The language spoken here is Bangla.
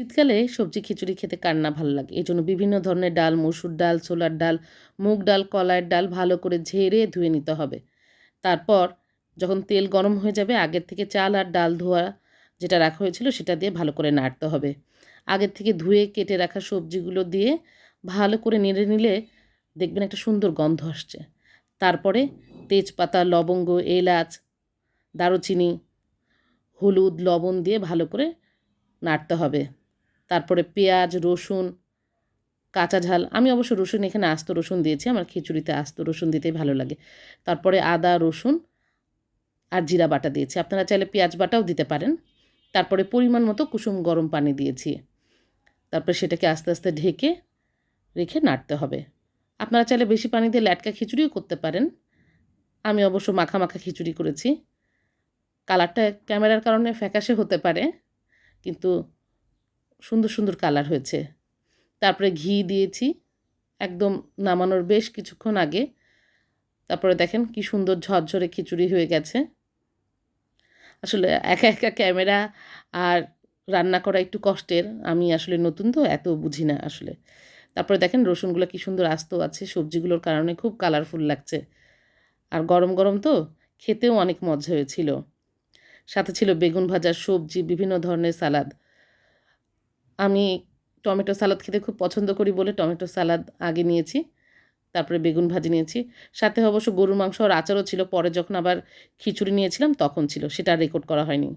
শীতকালে সবজি খিচুড়ি খেতে কার না ভালো লাগে? এই জন্য বিভিন্ন ধরনের ডাল, মসুর ডাল, ছোলার ডাল, মুগ ডাল, কলাইয়ের ডাল ভালো করে ঝেড়ে ধুয়ে নিতে হবে। তারপর যখন তেল গরম হয়ে যাবে, আগের থেকে চাল আর ডাল ধোয়া যেটা রাখা হয়েছিল সেটা দিয়ে ভালো করে নাড়তে হবে। আগের থেকে ধুয়ে কেটে রাখা সবজিগুলো দিয়ে ভালো করে নেড়ে নিলে দেখবেন একটা সুন্দর গন্ধ আসছে। তারপরে তেজপাতা, লবঙ্গ, এলাচ, দারুচিনি, হলুদ, লবণ দিয়ে ভালো করে নাড়তে হবে। তারপরে পেঁয়াজ, রসুন, কাঁচা ঝাল। আমি অবশ্য রসুন এখানে আস্ত রসুন দিয়েছি, আমার খিচুড়িতে আস্ত রসুন দিতেই ভালো লাগে। তারপরে আদা, রসুন আর জিরা বাটা দিয়েছি। আপনারা চাইলে পেঁয়াজ বাটাও দিতে পারেন। তারপরে পরিমাণ মতো কুসুম গরম পানি দিয়েছি। তারপরে সেটাকে আস্তে আস্তে ঢেকে রেখে নাড়তে হবে। আপনারা চাইলে বেশি পানি দিয়ে ল্যাটকা খিচুড়িও করতে পারেন। আমি অবশ্য মাখা মাখা খিচুড়ি করেছি। কালারটা ক্যামেরার কারণে ফ্যাকাশে হতে পারে, কিন্তু সুন্দর সুন্দর কালার হয়েছে। তারপরে ঘি দিয়েছি, একদম নামানোর বেশ কিছুক্ষণ আগে। তারপরে দেখেন কি সুন্দর ঝরঝরে খিচুড়ি হয়ে গেছে। আসলে একা একা ক্যামেরা আর রান্না করা একটু কষ্টের, আমি আসলে নতুন তো, এত বুঝি না আসলে। তারপরে দেখেন রসুনগুলো কি সুন্দর আস্ত আছে, সবজিগুলোর কারণে খুব কালারফুল লাগছে। আর গরম গরম তো, খেতেও অনেক মজা হয়েছিল। সাথে ছিল বেগুন ভাজার সবজি, বিভিন্ন ধরনের সালাদ। আমি টমেটো সালাদ খেতে খুব পছন্দ করি বলে টমেটো সালাদ আগে নিয়েছি, তারপরে বেগুন ভাজি নিয়েছি। সাথে অবশ্য গরুর মাংস আর আচারও ছিল, পরে যখন আবার খিচুড়ি নিয়েছিলাম তখন ছিল, সেটা রেকর্ড করা হয়নি।